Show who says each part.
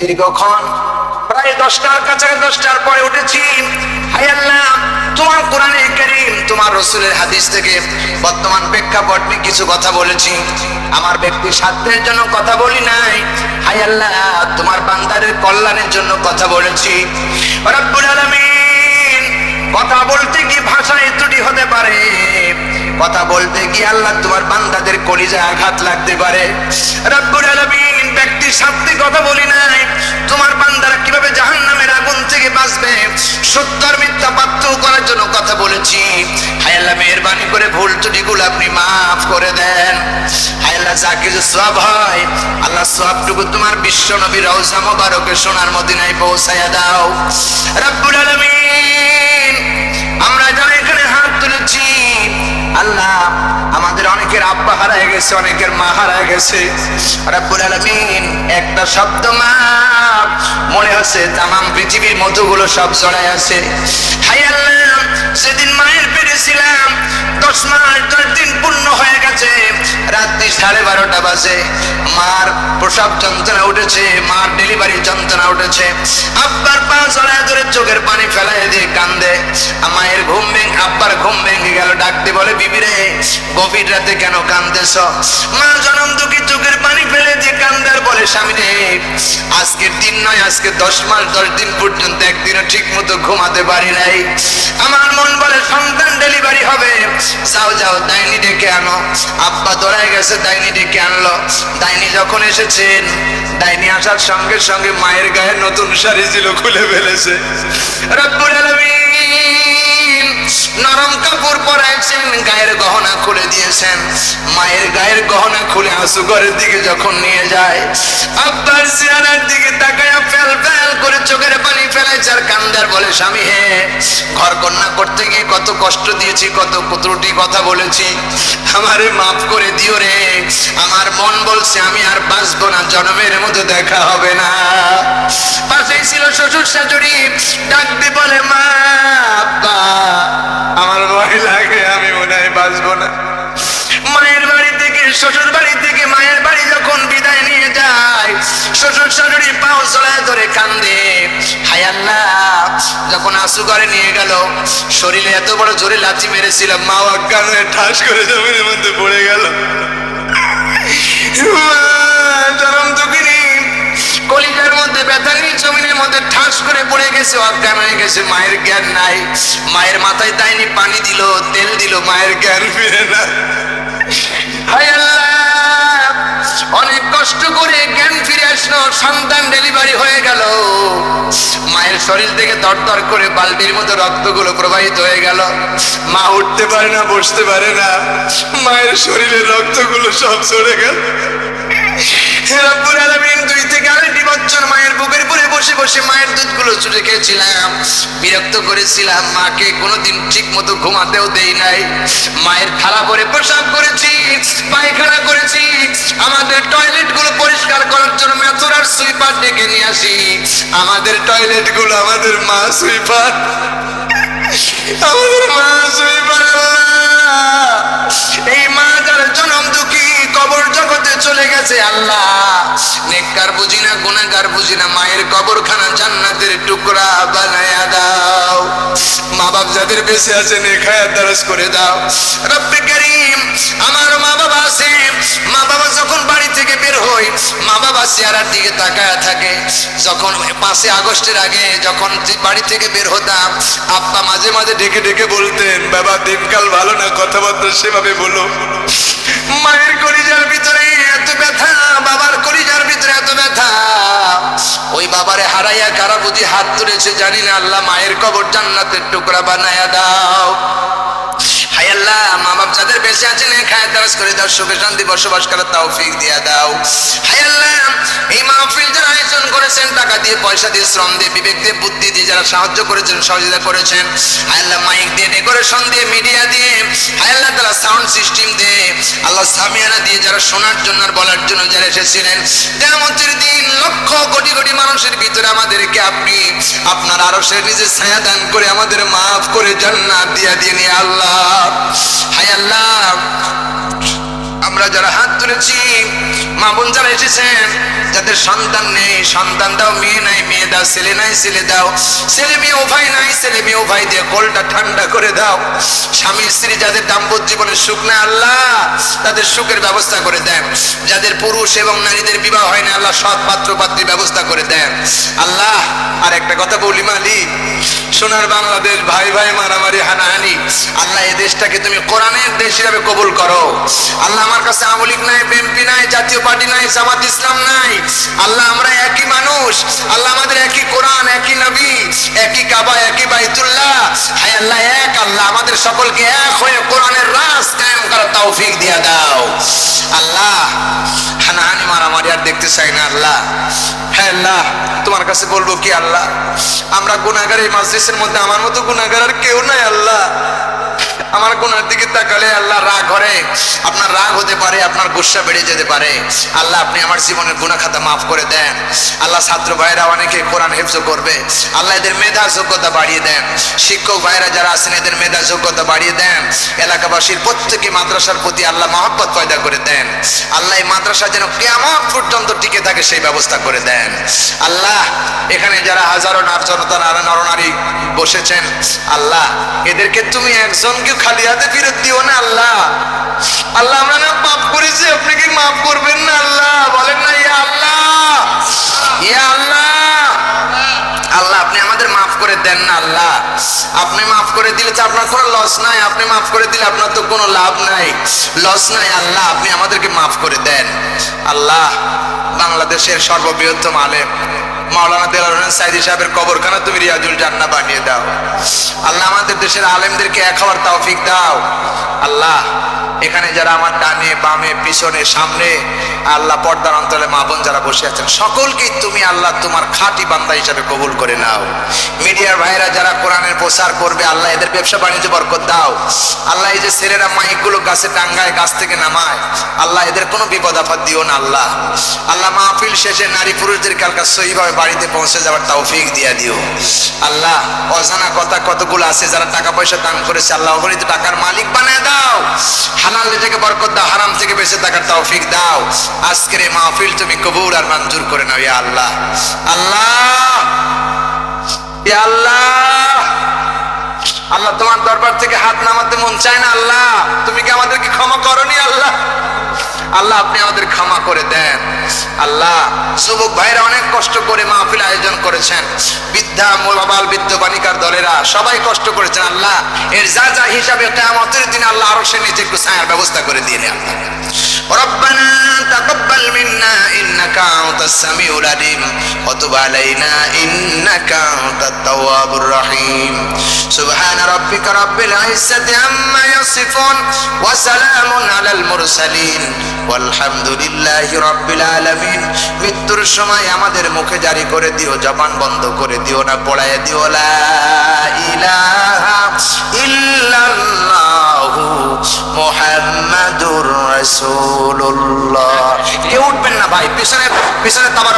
Speaker 1: দীর্ঘক্ষণ, প্রায় দশটার কাছাকাছি, দশটার পরে উঠেছি। হাই আল্লাহ, তোমার কোরআনে করিম, তোমার রসুলের হাদিস থেকে বর্তমান প্রেক্ষাপট কিছু কথা বলেছি। আমার ব্যক্তি স্বার্থের জন্য কথা বলি নাই। হাই আল্লাহ, তোমার বান্দারের কল্যাণের জন্য কথা বলেছি। রব্বুল আলামিন, কথা বলতে কি ভাষায় ত্রুটি হতে পারে? কথা বলতে গিয়ে আল্লাহ তোমার বান্দাদের কলিজা আঘাত লাগতে পারে। রব্বুল আলামিন ব্যক্তির সাথে কথা বলি নাই। তোমার বান্দারা কীভাবে জাহান্নামের আগুন থেকে বাঁচবে? সত্যর মিথ্যা পাত্র করার জন্য কথা বলেছি। হায় আল্লাহ, মেহেরবানি করে ভুল ত্রুটিগুলো আপনি মাফ করে দেন। হায় আল্লাহ, যা কিছু সব হয়, আল্লাহ সবটুকু তোমার বিশ্ব নবী রওজা মোবারকে সোনার মদিনায় পৌঁছায়া দাও। রব্বুল আলামিন আল্লাহ, আমাদের অনেকের আব্বা হারায় গেছে, অনেকের মা হারায় গেছে। একটা শব্দ মা মনে হচ্ছে পৃথিবীর মধুগুলো সব আছে। হাই আল্লাহ, সেদিন মায়ের দশ মাস দশ দিন পূর্ণ হয়ে গেছে রাত্রি সাড়ে বারোটা বাজে। মার প্রসব যন্ত্রণা উঠেছে, মার ডেলিভারি যন্ত্রণা উঠেছে। আব্বার পা জড়ায় ধরে চোখের পানি ফেলায় দিয়ে কান্দে। মায়ের ঘুম আব্বার ঘুম ভেঙে গেল, ডাকতে বলে বিবিরে গভীর রাতে কেন কান্দেছ? মা জনম দুঃখী চোখের পানি ফেলে দিয়ে কান্দার বলে, স্বামী রে, আজকের দিন নয়, আজকে দশ মাস, দশ দিন পর্যন্ত একদিনও ঠিক মতো ঘুমাতে পারি নাই। আমার মন বলে, সন্তান ডেলিভারি হবে। যাও যাও, ডাইনি ডেকে আনো। আব্বা দৌড়ায় গেছে, ডাইনি ডেকে আনলো। ডাইনি যখন এসেছেন, ডাইনি আসার সঙ্গে সঙ্গে মায়ের গায়ে নতুন শাড়ি ছিল খুলে ফেলেছে। রব্বুল আলামিন! por. পরাইছেন গায়ের গহনা খুলে দিয়েছেন। মায়ের গায়ের গহনা খুলে আঁসু ঘরের দিকে যখন নিয়ে যায়, আব্বার চেহারার দিকে তাকায় ফেল ফেল করে চোখের পানি ফেলাইছে আর কান্দার বলে, স্বামী হে, ঘর কন্যা করতে গিয়ে কত কষ্ট দিয়েছি, কত ত্রুটি কথা বলেছি। আমারে মাফ করে দিও রে, আমার মন বলছে আমি আর বাঁচবো না, জন্মের মতো দেখা হবে না। পাশেই ছিল শ্বশুর শাশুড়ি, ডাকতে বলে, মা, আব্বা, আমার ভয় লাগে বাঁচবো না। মায়ের বাড়ি থেকে, শ্বশুর বাড়ি থেকে মায়ের বাড়ি যখন বিদায় নিয়ে যায়, শ্বশুর শাশুড়ি পাও চড়ায় ধরে কান্দে। হায় যখন আসু ঘরে নিয়ে গেল, শরীরে এত বড় জোরে লাচি মেরেছিল মা অজ্ঞান হয়ে ঠাস করে জমিনের মধ্যে পড়ে গেল। চরম দুঃখিনী, কলিজার মধ্যে ব্যথা নিয়ে মধ্যে ঠাস করে পড়ে গেছে অজ্ঞান হয়ে গেছে। মায়ের জ্ঞান নাই। মায়ের মাথায় দায়নি পানি দিল, তেল দিল, মায়ের জ্ঞান ফিরে না। অনেক কষ্ট করে জ্ঞান ফিরে আসলো সন্তান ডেলিভারি হয়ে গেল। মায়ের শরীর থেকে করে বালতির মতো রক্তগুলো প্রবাহিত হয়ে গেল। মা উঠতে পারে না, বসতে পারে না। মায়ের শরীরের রক্তগুলো সব চড়ে গেল। দুই থেকে আড়াইটি বছর মায়ের বুকের উপরে বসে বসে মায়ের দুধগুলো চুষে খেয়েছিলাম, বিরক্ত করেছিলাম। মাকে কোনোদিন ঠিক মতো ঘুমাতেও দেই নাই। মায়ের থালা ভরে প্রসাব করেছি, পায়খানা করেছি। আমাদের টয়লেটগুলো পরিষ্কার করার জন্য মেথর সুইপার ডেকে নিয়ে আসি। আমাদের টয়লেটগুলো আমাদের মা সুইপার। আমাদের মা সুইপার। এই মা যার জনম চলে গেছে, আল্লাহ। নেককার বুঝি না গুণাগার বুঝি না, মায়ের কবরখানা জান্নাতের টুকরা বানায়া দাও। মা বাপ যাদের বেঁচে আছে নেখায়া দারাজ করে দাও। রব্বে করিম, আমার মা বাবা আছে মা বাবা যখন বাড়ি থেকে বের হয়, মা বাবা চেহারার দিকে তাকায়া থাকে। যখন পাঁচই আগস্টের আগে যখন বাড়ি থেকে বের হতাম, আব্বা মাঝে মাঝে ডেকে ডেকে বলতেন, বাবা, দিনকাল ভালো না, কথাবার্তা সেভাবে বলো। মায়ের কলিজার ভিতরে এত ব্যথা, বাবার কলিজার ভিতরে এত ব্যথা। ওই বাবারে হারাইয়া কারা বুঝি হাত তুলেছে জানি না, আল্লাহ মায়ের কবর জান্নাতের টুকরা বানায়া দাও। আল্লাহ মা বাপ যাদের বেঁচে আছেন খায় দারাজ করে দাও, সুখে শান্তি, বসবাস করার তৌফিক দিয়া দাও। হায় আল্লাহ, এই মাহফিল যারা আয়োজন করেছেন, টাকা দিয়ে, পয়সা দিয়ে, শ্রম দিয়ে, বিবেক দিয়ে, বুদ্ধি দিয়ে, যারা সাহায্য করেছেন, সহযোগিতা করেছেন, হায় আল্লাহ, মাইক দিয়ে, ডেকোরেশন দিয়ে, মিডিয়া দিয়ে, হায় আল্লাহ, তারা সাউন্ড সিস্টেম দিয়ে, আল্লাহ সামিয়ানা দিয়ে, যারা শোনার জন্য আর বলার জন্য যারা এসেছিলেন কেমতের দিন লক্ষ কোটি কোটি মানুষের ভিতরে আমাদেরকে আপনি, আপনার আরও সে নিজে ছায়া দান করে আমাদের মাফ করে জান্নাত দিয়া দিয়ে আল্লাহ। আমরা যারা হাত তুলেছি, মা বোন যারা এসেছেন, যাদের সন্তান নেই, সন্তান দাও, মেয়ে নাই, মেয়ে দাও, ছেলে নাই, ছেলে দাও, ছেলে মেয়ে উভয় নাই, ছেলে মেয়ে উভয় দিয়ে কোলটা ঠান্ডা করে দাও। স্বামী, স্ত্রী যাদের দাম্পত্য জীবনের সুখ না, আল্লাহ, তাদের সুখের ব্যবস্থা করে দেন। যাদের পুরুষ এবং নারীদের বিবাহ হয় না, আল্লাহ সৎ পাত্র পাত্রী ব্যবস্থা করে দেন। আল্লাহ আর একটা কথা বলি মালিক সোনার বাংলাদেশ, ভাই ভাই মারামারি, হানাহানি। আল্লাহ এই দেশটাকে তুমি কোরআনের দেশ হিসাবে কবুল করো। আল্লাহ আমার কাছে আমলিক নাই, বিএনপি নাই, জাতীয় পার্টি নাই, জামাত ইসলাম নাই। আল্লাহ আমরা একই মানুষ। আল্লাহ আমাদের একই কোরআন, একই নবী, একই কাবা, একই বাইতুল্লাহ। হায় আল্লাহ, এক আল্লাহ। আমাদের সকলকে এক হয়ে কোরআনের করার তৌফিক দিয়া দাও। আল্লাহ, হানাহানি মারামারি আর দেখতে চাই না আল্লাহ। হ্যাঁ আল্লাহ, তোমার কাছে বলব কি আল্লাহ, আমরা গুনাগার এই মধ্যে আমার মতো গুনাগার আর কেউ আমার গুনার দিকে তাকালে আল্লাহ রাগ করে। আপনার রাগ হতে পারে, আপনার গুসা বেড়ে যেতে পারে। আল্লাহ, আপনি আমার জীবনের গুনা খাতা মাফ করে দেন। আল্লাহ, ছাত্র ভাইরা অনেকে কোরআন হেফজ করবে। আল্লাহ, এদের মেধা যোগ্যতা বাড়িয়ে দেন। শিক্ষক ভাইরা যারা আছেন, এদের মেধা যোগ্যতা বাড়িয়ে দেন। এলাকাবাসীর প্রত্যেকে মাদ্রাসার প্রতি আল্লাহ মহব্বত পয়দা করে দেন। আল্লাহ, এই মাদ্রাসা যেন কেমন পর্যন্ত টিকে থাকে, সেই ব্যবস্থা করে দেন। আল্লাহ, এখানে যারা হাজারো নার, জনতা, নারা বসেছেন, আল্লাহ, এদেরকে তুমি একজনকে খালি হাতে ফিরত দিও না আল্লাহ। আল্লাহ, আমরা না পাপ করেছি, আপনি কি মাফ করবেন না আল্লাহ? বলেন না, ইয়া আল্লাহ। ইয়া আল্লাহ। আল্লাহ, আপনি আমাদের মাফ করে দেন না আল্লাহ। আপনি মাফ করে দিলে তো আপনার কোনো লস নাই, আপনি মাফ করে দিলে আপনার তো কোনো লাভ নাই। লস নাই আল্লাহ, আপনি আমাদেরকে মাফ করে দেন। আল্লাহ, বাংলাদেশের সর্ববৃহত্তম আলেম। মাওলানা দেলার হোসেন সাইদি সাহেবের কবরখানা তুমি রিয়াজুল জান্না বানিয়ে দাও। আল্লাহ আমাদের দেশের আলেমদেরকে এক হওয়ার তৌফিক দাও। আল্লাহ, এখানে যারা আমার ডানে, বামে, পিছনে, সামনে, আল্লাহ পর্দার অন্তরে মা বোন যারা বসে আছেন সকলকেই তুমি আল্লাহ তোমার খাঁটি বান্দা হিসাবে কবুল করে নাও। মিডিয়ার ভাইরা যারা কোরআনের প্রচার করবে, আল্লাহ এদের ব্যবসা বাণিজ্য বরকত দাও। আল্লাহ এই যে ছেলেরা মাইকগুলো গাছে টাঙ্গায়, গাছ থেকে নামায় আল্লাহ, এদের কোনো বিপদ আপদ দিও না আল্লাহ। আল্লাহ মাহফিল শেষে নারী পুরুষদের কালকা সহিভাবে বাড়িতে পৌঁছে যাওয়ার তৌফিক দিয়া দিও। আল্লাহ, অজানা কথা কতগুলো আছে যারা টাকা পয়সা দান করেছে, আল্লাহ অগণিত টাকার মালিক বানায় দাও। হালাল থেকে বরকত দাও, হারাম থেকে বেঁচে থাকার তৌফিক দাও। আজকের এই মাহফিল তুমি কবুল আর মঞ্জুর করে নাও, ইয়া আল্লাহ। আল্লাহ! ইয়া আল্লাহ! আল্লাহ, তোমার দরবার থেকে হাত নামাতে মন চায় না আল্লাহ? তুমি কি আমাদেরকে ক্ষমা করনি আল্লাহ? আল্লাহ, আপনি আমাদের ক্ষমা করে দেন। আল্লাহ, যুবক ভাইরা অনেক কষ্ট করে মাহফিল আয়োজন করেছেন। বৃদ্ধা, মোলাবাল, বৃদ্ধ বালিকার দলেরা সবাই কষ্ট করেছেন আল্লাহ। এর যা যা হিসাবে কেমতের দিন আল্লাহ আরও সে নিচে একটু ছায়ার ব্যবস্থা করে দিয়ে নেন। ربنا تقبل منا إنك أنت السميع العليم وتب علينا إنك أنت التواب الرحيم سبحان ربك رب العزة عما يصفون وسلام على المرسلين والحمد لله رب العالمين মৃত্যুর সময় আমাদের মুখে জারি করে দিও জবান বন্ধ করে দিও না পড়ায় দিও লা ইলাহা ইল্লাল্লাহু মুহাম্মাদুর রাসূলুল্লাহ। কেউ উঠবেন না ভাই পিছনে পিছনে তাবার